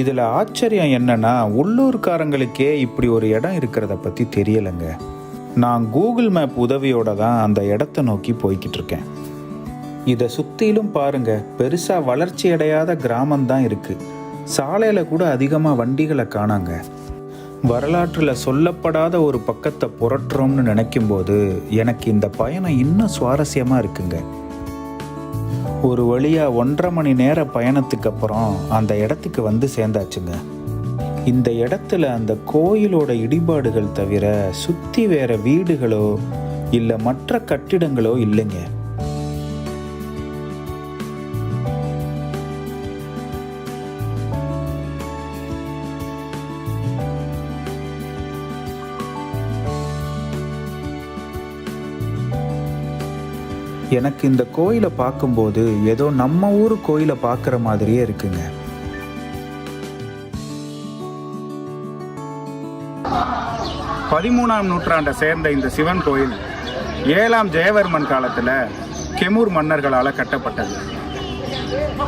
இதில் ஆச்சரியம் என்னன்னா உள்ளூர்காரங்களுக்கே இப்படி ஒரு இடம் இருக்கிறத பற்றி தெரியலைங்க. நான் கூகுள் மேப் உதவியோட தான் அந்த இடத்த நோக்கி போய்கிட்டு இருக்கேன். இதை சுற்றிலும் பாருங்க பெருசாக வளர்ச்சி அடையாத கிராமம் தான் இருக்கு. சாலையில் கூட அதிகமாக வண்டிகளை காணாங்க. வரலாற்றில் சொல்லப்படாத ஒரு பக்கத்தை புரட்டுறோம்னு நினைக்கும்போது எனக்கு இந்த பயணம் இன்னும் சுவாரஸ்யமாக இருக்குங்க. ஒரு வழியாக ஒன்றரை மணி நேர பயணத்துக்கு அப்புறம் அந்த இடத்துக்கு வந்து சேர்ந்தாச்சுங்க. இந்த இடத்துல அந்த கோயிலோட இடிபாடுகள் தவிர சுற்றி வேற வீடுகளோ இல்லை மற்ற கட்டிடங்களோ இல்லைங்க. எனக்கு இந்த கோயிலை பார்க்கும்போது ஏதோ நம்ம ஊர் கோயிலை பார்க்குற மாதிரியே இருக்குங்க. பதிமூணாம் நூற்றாண்டை சேர்ந்த இந்த சிவன் கோயில் ஏழாம் ஜெயவர்மன் காலத்தில் கெமூர் மன்னர்களால் கட்டப்பட்டது.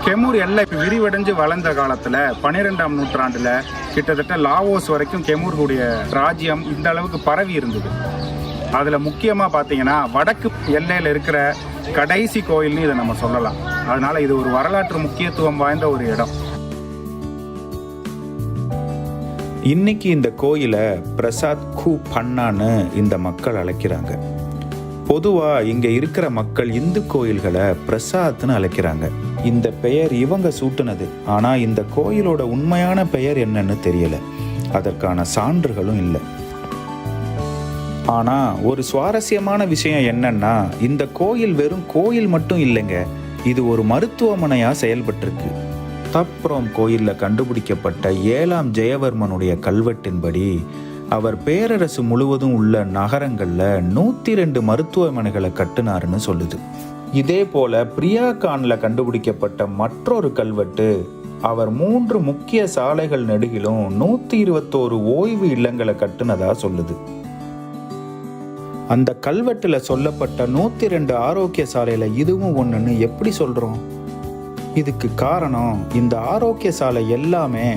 கெமூர் எல்லை விரிவடைஞ்சு வளர்ந்த காலத்தில் பன்னிரெண்டாம் நூற்றாண்டில் கிட்டத்தட்ட லாவோஸ் வரைக்கும் கெமூர்களுடைய ராஜ்யம் இந்த அளவுக்கு பரவி இருந்தது. அதில் முக்கியமாக பார்த்தீங்கன்னா வடக்கு எல்லையில் இருக்கிற கடைசி கோயில்னு இதை நம்ம சொல்லலாம். அதனால இது ஒரு வரலாற்று முக்கியத்துவம் வாய்ந்த ஒரு இடம். இன்னைக்கு இந்த கோயிலை பிரசாத் கூ பண்ணான்னு இந்த மக்கள் அழைக்கிறாங்க. பொதுவா இங்க இருக்கிற மக்கள் இந்து கோயில்களை பிரசாத்னு அழைக்கிறாங்க. இந்த பெயர் இவங்க சூட்டுனது. ஆனா இந்த கோயிலோட உண்மையான பெயர் என்னன்னு தெரியல. அதற்கான சான்றுகளும் இல்லை. ஆனால் ஒரு சுவாரஸ்யமான விஷயம் என்னன்னா இந்த கோயில் வெறும் கோயில் மட்டும் இல்லைங்க. இது ஒரு மருத்துவமனையாக செயல்பட்டிருக்கு. தப்ரோம் கோயிலில் கண்டுபிடிக்கப்பட்ட ஏழாம் ஜெயவர்மனுடைய கல்வெட்டின்படி அவர் பேரரசு முழுவதும் உள்ள நகரங்களில் நூற்றி ரெண்டு மருத்துவமனைகளை கட்டினாருன்னு சொல்லுது. இதே போல பிரியா கான்ல கண்டுபிடிக்கப்பட்ட மற்றொரு கல்வெட்டு அவர் மூன்று முக்கிய சாலைகள் நெடுகிலும் நூற்றி இருபத்தோரு ஓய்வு இல்லங்களை கட்டுனதா சொல்லுது. அந்த கல்வெட்டில் சொல்லப்பட்ட நூற்றி ரெண்டு ஆரோக்கிய சாலையில் இதுவும் ஒன்றுன்னு எப்படி சொல்கிறோம் இதுக்கு காரணம் இந்த ஆரோக்கிய சாலை எல்லாமே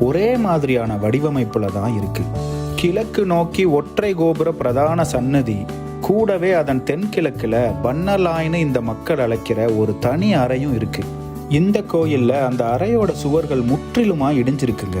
ஒரே மாதிரியான வடிவமைப்பில் தான் இருக்குது கிழக்கு நோக்கி ஒற்றை கோபுர பிரதான சன்னதி கூடவே அதன் தென்கிழக்கில் பன்னலாயின்னு இந்த மக்கள் அழைக்கிற ஒரு தனி அறையும் இருக்குது இந்த கோயிலில் அந்த அறையோட சுவர்கள் முற்றிலுமாக இடிஞ்சிருக்குங்க.